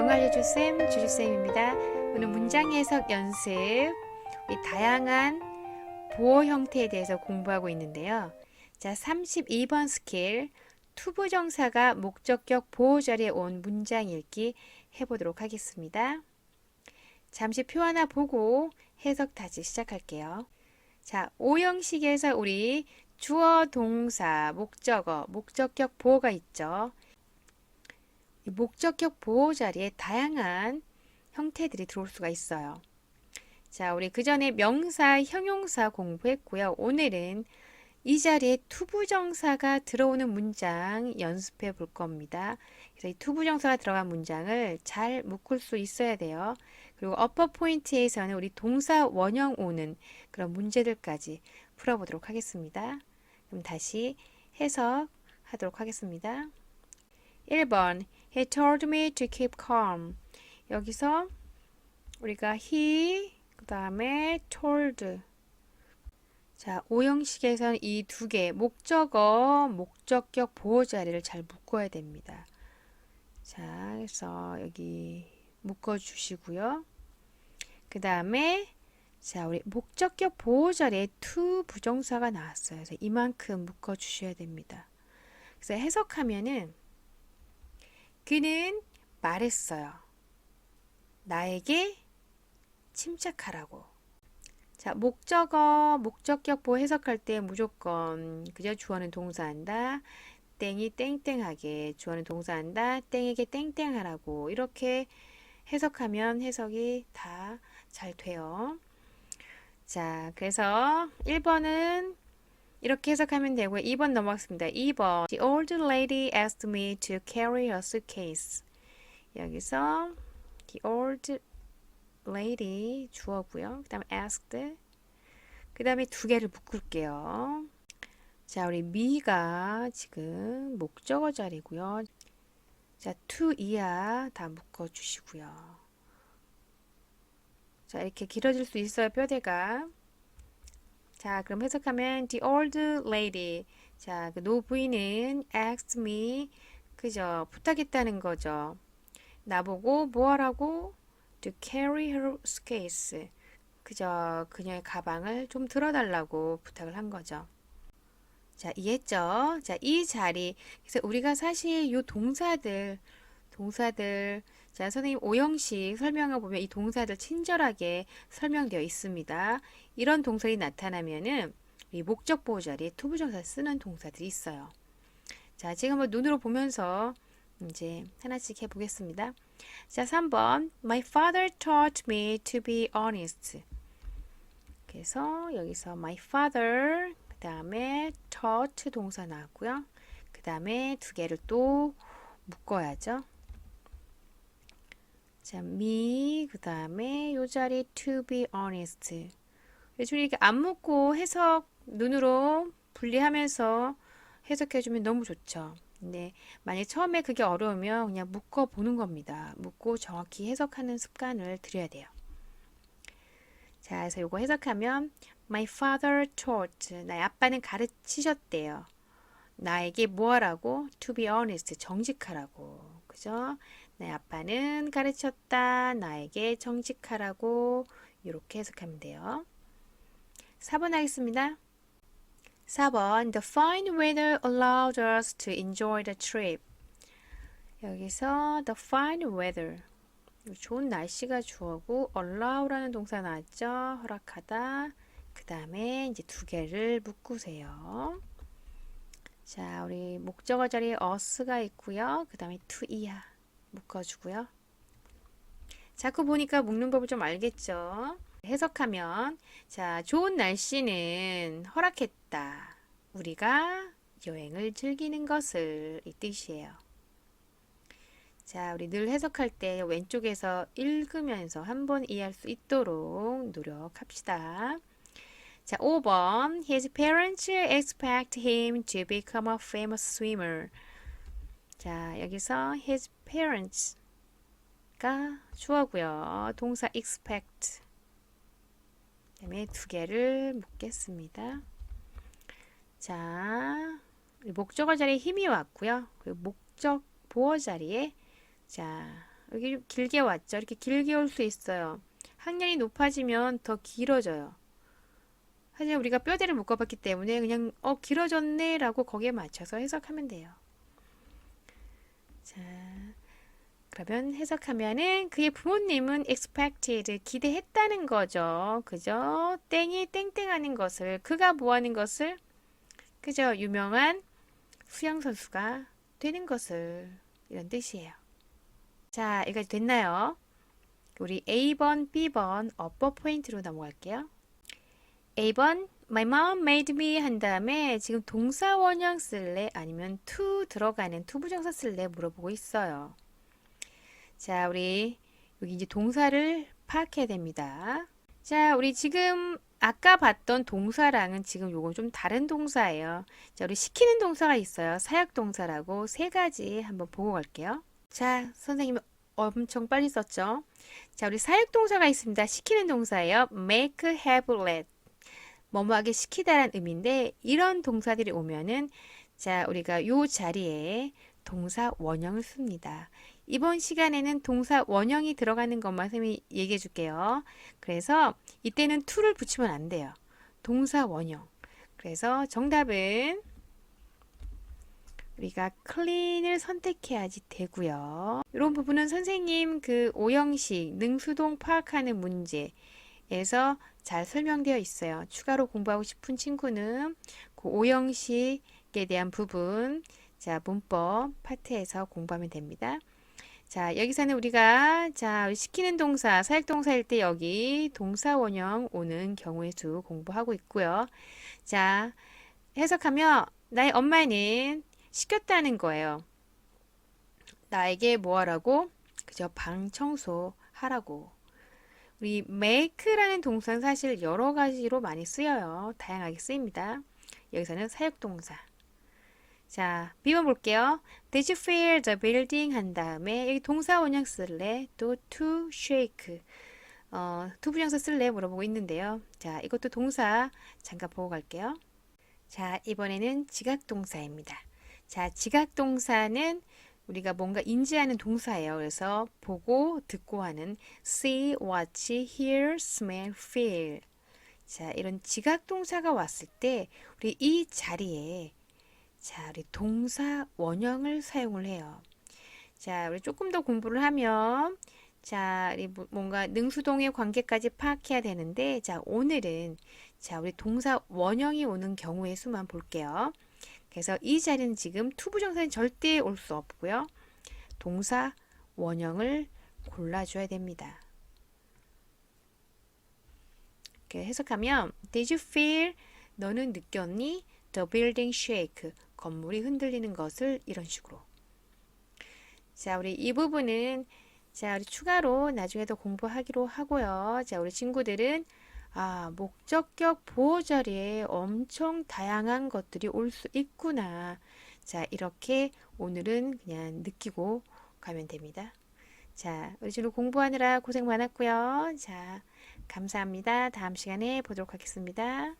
영어 알려줄 쌤 주주쌤입니다. 오늘 문장 해석 연습 다양한 보호 형태에 대해서 공부하고 있는데요. 자, 32번 스킬 투부정사가 목적격 보호 자리에 온 문장 읽기 해보도록 하겠습니다. 잠시 표 하나 보고 해석 다시 시작할게요. 자, 오형식에서 우리 주어, 동사, 목적어, 목적격 보호가 있죠. 이 목적격 보호 자리에 다양한 형태들이 들어올 수가 있어요. 자, 우리 그 전에 명사, 형용사 공부했고요. 오늘은 이 자리에 투부정사가 들어오는 문장 연습해 볼 겁니다. 그래서 이 투부정사가 들어간 문장을 잘 묶을 수 있어야 돼요. 그리고 어퍼 포인트에서는 우리 동사 원형 오는 그런 문제들까지 풀어보도록 하겠습니다. 그럼 다시 해석하도록 하겠습니다. 1번 He told me to keep calm. 여기서 우리가 he 그 다음에 told 자 오형식에서는 이 두 개 목적어 목적격 보호 자리를 잘 묶어야 됩니다. 자 그래서 여기 묶어 주시고요. 그 다음에 자 우리 목적격 보호 자리에 to 부정사가 나왔어요. 그래서 이만큼 묶어 주셔야 됩니다. 그래서 해석하면은 그는 말했어요. 나에게 침착하라고. 자, 목적어, 목적격 보호 해석할 때 무조건 그저 주어는 동사한다. 땡이 땡땡하게 주어는 동사한다. 땡에게 땡땡하라고 이렇게 해석하면 해석이 다 잘 돼요. 자, 그래서 1번은 이렇게 해석하면 되고요. 2번 넘어갔습니다. 2번 The old lady asked me to carry a suitcase. 여기서 The old lady 주어고요. 그 다음에 asked 그 다음에 두 개를 묶을게요. 자, 우리 me가 지금 목적어 자리고요. 자, to 이하 다 묶어 주시고요. 자, 이렇게 길어질 수 있어요, 뼈대가. 자, 그럼 해석하면 the old lady. 자, 그 노부인은 asked me 그죠? 부탁했다는 거죠. 나보고 뭐 하라고? to carry her suitcase. 그죠? 그녀의 가방을 좀 들어달라고 부탁을 한 거죠. 자, 이해했죠? 자, 이 자리. 그래서 우리가 사실 요 동사들, 동사들, 자, 선생님 오형식 설명을 보면 이 동사들 친절하게 설명되어 있습니다. 이런 동사들이 나타나면은 이 목적 보호 자리에 투부정사 쓰는 동사들이 있어요. 자, 지금 한번 눈으로 보면서 이제 하나씩 해 보겠습니다. 자, 3번. My father taught me to be honest. 그래서 여기서 my father, 그 다음에 taught 동사 나왔고요. 그 다음에 두 개를 또 묶어야죠. 자, me, 그 다음에 요 자리 to be honest. 요즘 이렇게 안 묶고 해석 눈으로 분리하면서 해석해주면 너무 좋죠. 근데 만약 처음에 그게 어려우면 그냥 묶어 보는 겁니다. 묶고 정확히 해석하는 습관을 들여야 돼요. 자, 그래서 요거 해석하면 My father taught. 나의 아빠는 가르치셨대요. 나에게 뭐 하라고? To be honest. 정직하라고. 그죠? 나의 아빠는 가르쳤다. 나에게 정직하라고. 이렇게 해석하면 돼요. 4번 하겠습니다. 4번 The fine weather allowed us to enjoy the trip. 여기서 the fine weather 좋은 날씨가 주어고 allow라는 동사 나왔죠. 허락하다. 그 다음에 이제 두 개를 묶으세요. 자, 우리 목적어 자리에 us가 있고요. 그 다음에 to 이하 묶어주고요. 자꾸 보니까 묶는 법을 좀 알겠죠? 해석하면 자, 좋은 날씨는 허락했다. 우리가 여행을 즐기는 것을 이 뜻이에요. 자, 우리 늘 해석할 때 왼쪽에서 읽으면서 한 번 이해할 수 있도록 노력합시다. 자, 5번. His parents expect him to become a famous swimmer. 자, 여기서 his parents가 주어고요. 동사 expect. 그다음에 두 개를 묶겠습니다. 자, 목적어 자리에 힘이 왔고요. 그리고 목적 보어 자리에 자 여기 좀 길게 왔죠. 이렇게 길게 올 수 있어요. 학년이 높아지면 더 길어져요. 하지만 우리가 뼈대를 묶어봤기 때문에 그냥 어 길어졌네라고 거기에 맞춰서 해석하면 돼요. 자, 그러면 해석하면은 그의 부모님은 expected 기대했다는 거죠. 그죠? 땡이 땡땡하는 것을 그가 뭐하는 것을 그죠? 유명한 수영 선수가 되는 것을 이런 뜻이에요. 자, 여기까지 됐나요? 우리 A번, B번 어법 포인트로 넘어갈게요. A번 My mom made me 한 다음에 지금 동사 원형 쓸래 아니면 to 들어가는 to 부정사 쓸래 물어보고 있어요. 자, 우리 여기 이제 동사를 파악해야 됩니다. 자, 우리 지금 아까 봤던 동사랑은 지금 요건 좀 다른 동사예요. 자, 우리 시키는 동사가 있어요. 사역 동사라고 세 가지 한번 보고 갈게요. 자, 선생님 엄청 빨리 썼죠? 자, 우리 사역 동사가 있습니다. 시키는 동사예요. make, have, let. 뭐뭐하게 시키다란 의미인데 이런 동사들이 오면은 자, 우리가 요 자리에 동사 원형을 씁니다. 이번 시간에는 동사 원형이 들어가는 것만 선생님이 얘기해 줄게요. 그래서 이때는 to를 붙이면 안 돼요. 동사 원형. 그래서 정답은 우리가 clean을 선택해야지 되고요. 이런 부분은 선생님 그 오형식 능수동 파악하는 문제에서 잘 설명되어 있어요. 추가로 공부하고 싶은 친구는 그 오형식에 대한 부분 자 문법 파트에서 공부하면 됩니다. 자, 여기서는 우리가 자, 시키는 동사, 사역 동사일 때 여기 동사 원형 오는 경우의 수 공부하고 있고요. 자, 해석하며 나의 엄마는 시켰다는 거예요. 나에게 뭐 하라고? 그저 방 청소 하라고. 우리 make라는 동사는 사실 여러 가지로 많이 쓰여요. 다양하게 쓰입니다. 여기서는 사역 동사. 자, B번 볼게요. Did you feel the building 한 다음에 여기 동사 원형 쓸래? 또 to shake. 어, to 부정사 쓸래? 물어보고 있는데요. 자, 이것도 동사 잠깐 보고 갈게요. 자, 이번에는 지각 동사입니다. 자, 지각 동사는 우리가 뭔가 인지하는 동사예요. 그래서 보고 듣고 하는 see, watch, hear, smell, feel. 자, 이런 지각 동사가 왔을 때 우리 이 자리에 자, 우리 동사 원형을 사용을 해요. 자, 우리 조금 더 공부를 하면 자, 우리 뭐- 뭔가 능수동의 관계까지 파악해야 되는데 자, 오늘은 자, 우리 동사 원형이 오는 경우의 수만 볼게요. 그래서 이 자리는 지금 투부정사는 절대 올 수 없고요. 동사 원형을 골라줘야 됩니다. 이렇게 해석하면 Did you feel? 너는 느꼈니? The building shake. 건물이 흔들리는 것을 이런 식으로. 자, 우리 이 부분은 자, 우리 추가로 나중에 더 공부하기로 하고요. 자, 우리 친구들은 아, 목적격 보호 자리에 엄청 다양한 것들이 올 수 있구나. 자, 이렇게 오늘은 그냥 느끼고 가면 됩니다. 자, 우리 지금 공부하느라 고생 많았고요. 자, 감사합니다. 다음 시간에 보도록 하겠습니다.